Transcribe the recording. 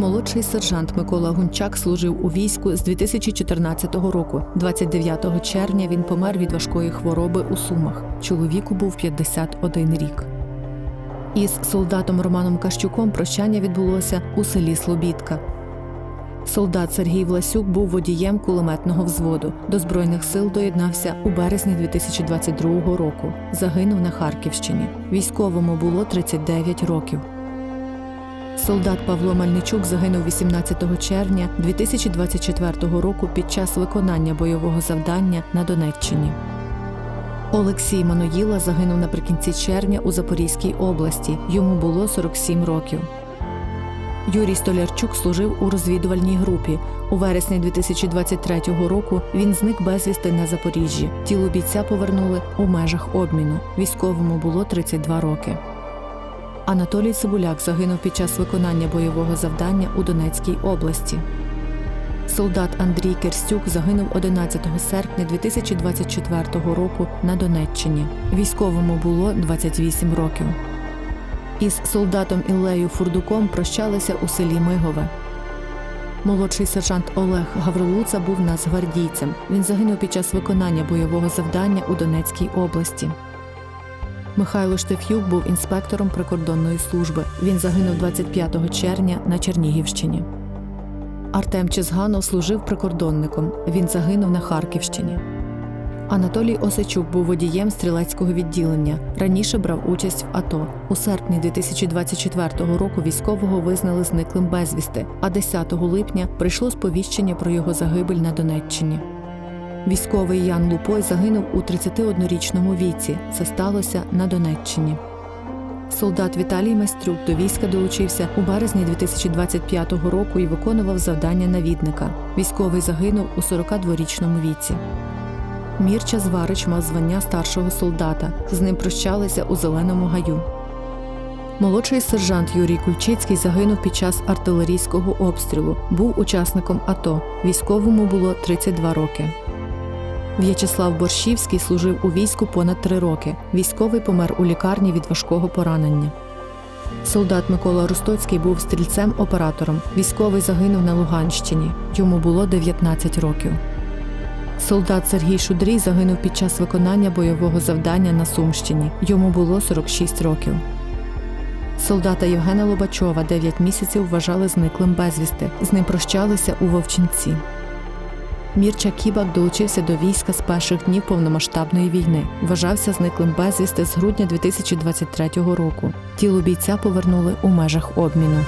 Молодший сержант Микола Гунчак служив у війську з 2014 року. 29 червня він помер від важкої хвороби у Сумах. Чоловіку був 51 рік. Із солдатом Романом Кащуком прощання відбулося у селі Слобідка. Солдат Сергій Власюк був водієм кулеметного взводу. До Збройних сил доєднався у березні 2022 року. Загинув на Харківщині. Військовому було 39 років. Солдат Павло Мальничук загинув 18 червня 2024 року під час виконання бойового завдання на Донеччині. Олексій Маноїла загинув наприкінці червня у Запорізькій області. Йому було 47 років. Юрій Столярчук служив у розвідувальній групі. У вересні 2023 року він зник безвісти на Запоріжжі. Тіло бійця повернули у межах обміну. Військовому було 32 роки. Анатолій Цибуляк загинув під час виконання бойового завдання у Донецькій області. Солдат Андрій Керстюк загинув 11 серпня 2024 року на Донеччині. Військовому було 28 років. Із солдатом Іллею Фурдуком прощалися у селі Мигове. Молодший сержант Олег Гаврилуца був нацгвардійцем. Він загинув під час виконання бойового завдання у Донецькій області. Михайло Штеф'юк був інспектором прикордонної служби. Він загинув 25 червня на Чернігівщині. Артем Чизганов служив прикордонником. Він загинув на Харківщині. Анатолій Осичук був водієм стрілецького відділення. Раніше брав участь в АТО. У серпні 2024 року військового визнали зниклим безвісти, а 10 липня прийшло сповіщення про його загибель на Донеччині. Військовий Ян Лупой загинув у 31-річному віці. Це сталося на Донеччині. Солдат Віталій Майстрюк до війська долучився у березні 2025 року і виконував завдання навідника. Військовий загинув у 42-річному віці. Мірча Зварич мав звання старшого солдата. З ним прощалися у зеленому гаю. Молодший сержант Юрій Кульчицький загинув під час артилерійського обстрілу. Був учасником АТО. Військовому було 32 роки. В'ячеслав Борщівський служив у війську понад три роки. Військовий помер у лікарні від важкого поранення. Солдат Микола Ростоцький був стрільцем-оператором. Військовий загинув на Луганщині. Йому було 19 років. Солдат Сергій Шудрій загинув під час виконання бойового завдання на Сумщині. Йому було 46 років. Солдата Євгена Лобачова 9 місяців вважали зниклим безвісти. З ним прощалися у Вовчинці. Мірча Кібак долучився до війська з перших днів повномасштабної війни. Вважався зниклим безвісти з грудня 2023 року. Тіло бійця повернули у межах обміну.